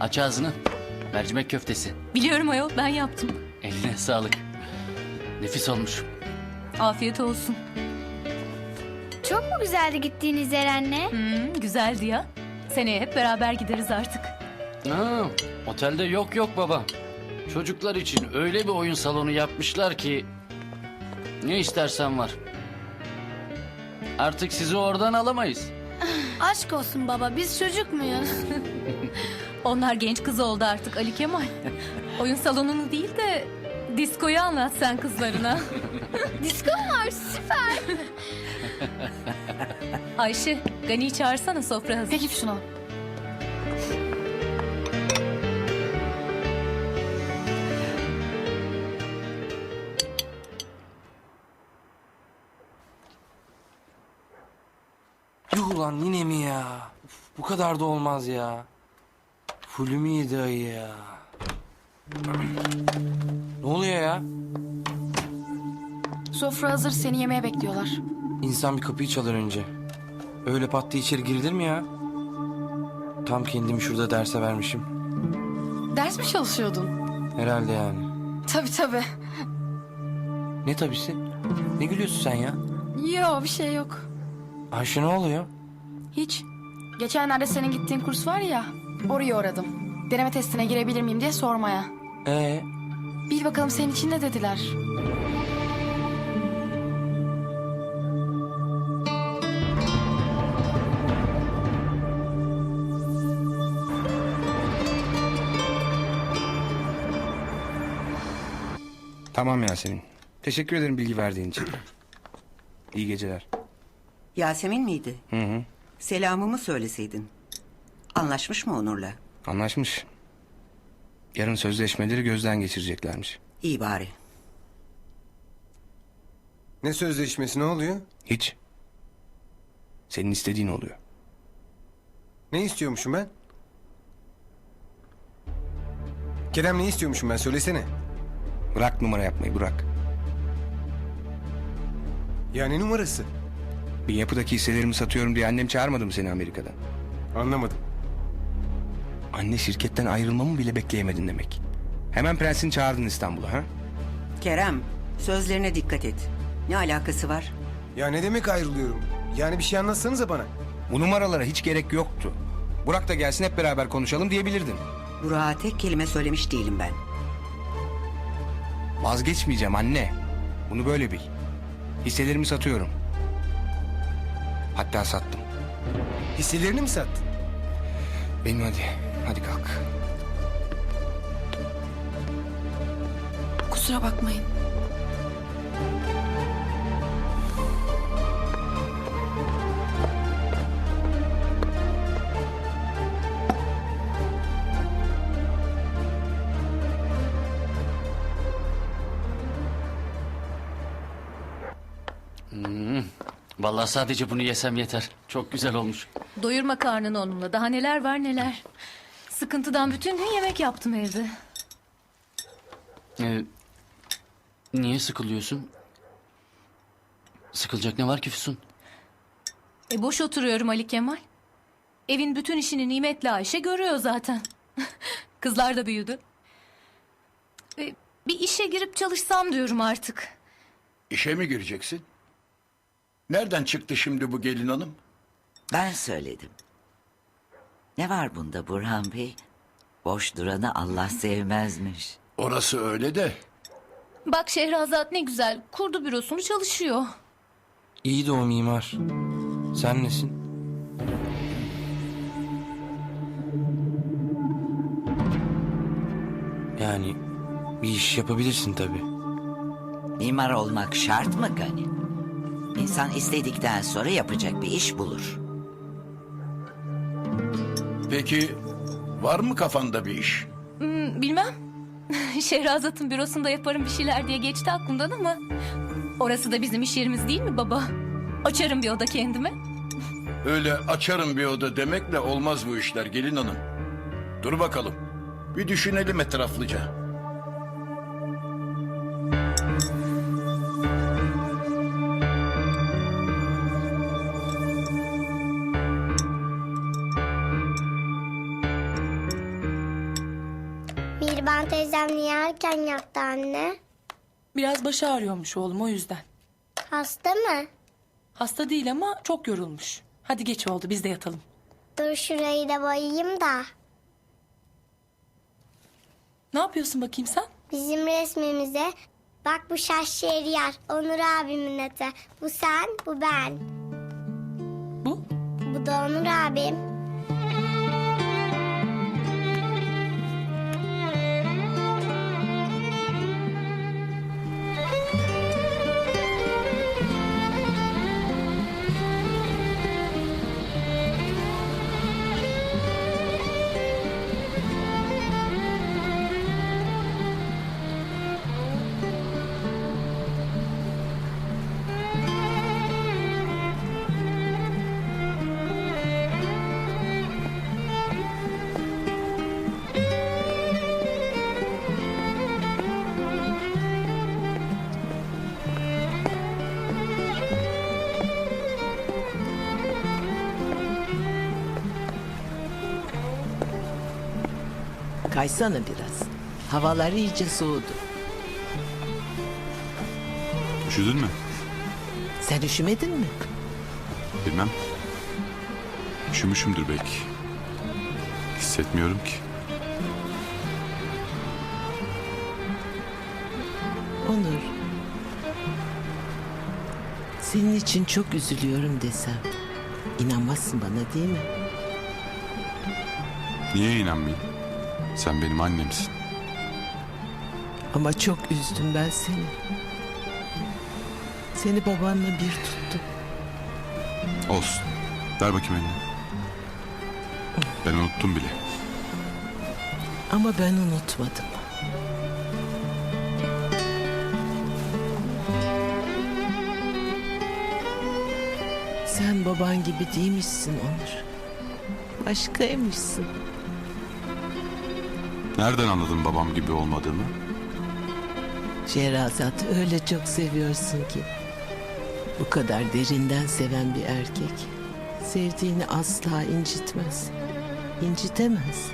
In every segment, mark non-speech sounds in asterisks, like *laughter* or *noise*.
Aç ağzını. Mercimek köftesi. Biliyorum ayol ben yaptım. Eline sağlık. Nefis olmuş. Afiyet olsun. Çok mu güzeldi gittiğiniz yer anne? Hmm, güzeldi ya. Seneye hep beraber gideriz artık. Ha, otelde yok yok baba. Çocuklar için öyle bir oyun salonu yapmışlar ki... Ne istersen var. Artık sizi oradan alamayız. Aşk olsun baba biz çocuk muyuz? *laughs* Onlar genç kız oldu artık Ali Kemal. *laughs* Oyun salonunu değil de diskoyu anlat sen kızlarına. *laughs* Disko mu var süper. Ayşe, Gani'yi çağırsana sofra hazır. Peki Füsun Hanım. Yuh lan yine mi ya? Uf, bu kadar da olmaz ya. Fulümü yedi ayı ya. ne oluyor ya? Sofra hazır seni yemeğe bekliyorlar. İnsan bir kapıyı çalar önce. Öyle pat diye içeri girilir mi ya? Tam kendimi şurada derse vermişim. Ders mi çalışıyordun? Herhalde yani. Tabii tabii. Ne tabisi? Ne gülüyorsun sen ya? Yo bir şey yok. Ayşe ne oluyor? Hiç. Geçenlerde senin gittiğin kurs var ya. Oraya uğradım. Deneme testine girebilir miyim diye sormaya. Ee, Bil bakalım senin için ne dediler. Tamam Yasemin. Teşekkür ederim bilgi verdiğin için. İyi geceler. Yasemin miydi? Hı hı. Selamımı söyleseydin. Anlaşmış mı Onur'la? Anlaşmış. Yarın sözleşmeleri gözden geçireceklermiş. İyi bari. Ne sözleşmesi ne oluyor? Hiç. Senin istediğin oluyor. Ne istiyormuşum ben? Kerem ne istiyormuşum ben söylesene. Bırak numara yapmayı bırak. Ya ne numarası? Bir yapıdaki hisselerimi satıyorum diye annem çağırmadı mı seni Amerika'dan? Anlamadım. Anne şirketten ayrılmamı bile bekleyemedin demek. Hemen prensini çağırdın İstanbul'a ha? Kerem, sözlerine dikkat et. Ne alakası var? Ya ne demek ayrılıyorum? Yani bir şey anlatsanıza bana. Bu numaralara hiç gerek yoktu. Burak da gelsin hep beraber konuşalım diyebilirdin. Burak'a tek kelime söylemiş değilim ben. Vazgeçmeyeceğim anne. Bunu böyle bil. Hisselerimi satıyorum. Hatta sattım. Hisselerini mi sattın? Benim hadi. Hadi kalk. Kusura bakmayın. Vallahi sadece bunu yesem yeter. Çok güzel olmuş. Doyurma karnını onunla. Daha neler var neler. Sıkıntıdan bütün gün yemek yaptım evde. Ee, niye sıkılıyorsun? Sıkılacak ne var ki Füsun? E boş oturuyorum Ali Kemal. Evin bütün işini Nimet'le Ayşe görüyor zaten. *laughs* Kızlar da büyüdü. E, bir işe girip çalışsam diyorum artık. İşe mi gireceksin? Nereden çıktı şimdi bu gelin hanım? Ben söyledim. Ne var bunda Burhan Bey? Boş duranı Allah sevmezmiş. Orası öyle de Bak Şehrazat ne güzel kurdu bürosunu çalışıyor. iyi de o mimar. Sen nesin? Yani bir iş yapabilirsin tabii. Mimar olmak şart mı Gani? İnsan istedikten sonra yapacak bir iş bulur. peki var mı kafanda bir iş? Hmm, bilmem. *laughs* Şehrazat'ın bürosunda yaparım bir şeyler diye geçti aklımdan ama... Orası da bizim iş yerimiz değil mi baba? Açarım bir oda kendime. *laughs* Öyle açarım bir oda demekle olmaz bu işler gelin hanım. Dur bakalım. Bir düşünelim etraflıca. Teyzem niye erken yattı anne? Biraz başı ağrıyormuş oğlum o yüzden. Hasta mı? Hasta değil ama çok yorulmuş. Hadi geç oldu biz de yatalım. Dur şurayı da boyayayım da. Ne yapıyorsun bakayım sen? Bizim resmimize bak bu şaş şehriyar Onur abimin atı. Bu sen, bu ben. Bu? Bu da Onur abim. Kaysana biraz. Havalar iyice soğudu. Üşüdün mü? Sen üşümedin mi? Bilmem. Üşümüşümdür belki. Hissetmiyorum ki. Onur. Senin için çok üzülüyorum desem. İnanmazsın bana değil mi? Niye inanmayayım? Sen benim annemsin. Ama çok üzdüm ben seni. Seni babanla bir tuttum. Olsun. Ver bakayım elini. Ben unuttum bile. Ama ben unutmadım. Sen baban gibi değilmişsin Onur. Başkaymışsın. Nereden anladın babam gibi olmadığımı? Şehrazat öyle çok seviyorsun ki. Bu kadar derinden seven bir erkek sevdiğini asla incitmez. İncitemez.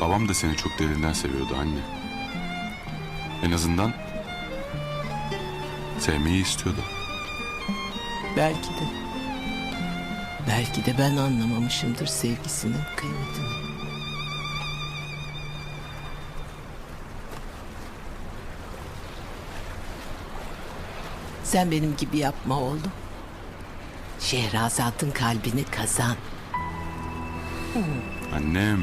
Babam da seni çok derinden seviyordu anne. En azından sevmeyi istiyordu. Belki de. Belki de ben anlamamışımdır sevgisinin kıymetini. Sen benim gibi yapma oğlum. Şehrazat'ın kalbini kazan. Annem.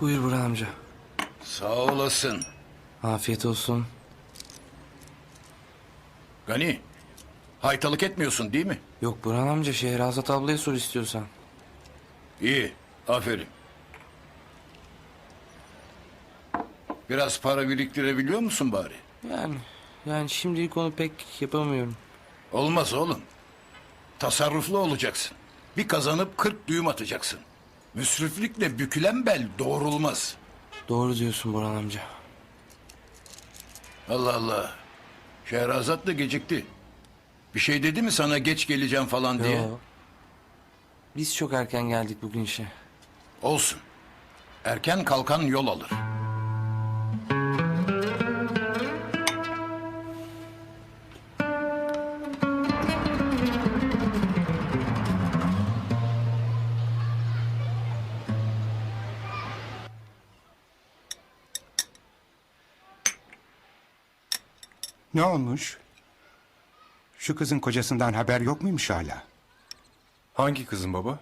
Buyur Burhan amca. Sağ olasın. Afiyet olsun. Gani, haytalık etmiyorsun değil mi? Yok Burhan amca Şehrazat ablaya sor istiyorsan. İyi, aferin. Biraz para biriktirebiliyor musun bari? Yani yani şimdilik onu pek yapamıyorum. Olmaz oğlum. Tasarruflu olacaksın. Bir kazanıp kırk düğüm atacaksın. Müsriflikle bükülen bel doğrulmaz. Doğru diyorsun Burhan amca. Allah Allah. Şehrazat da gecikti. Bir şey dedi mi sana geç geleceğim falan diye? Yo. Biz çok erken geldik bugün işe. Olsun. Erken kalkan yol alır. Ne olmuş? Şu kızın kocasından haber yok muymuş hala? Hangi kızın baba?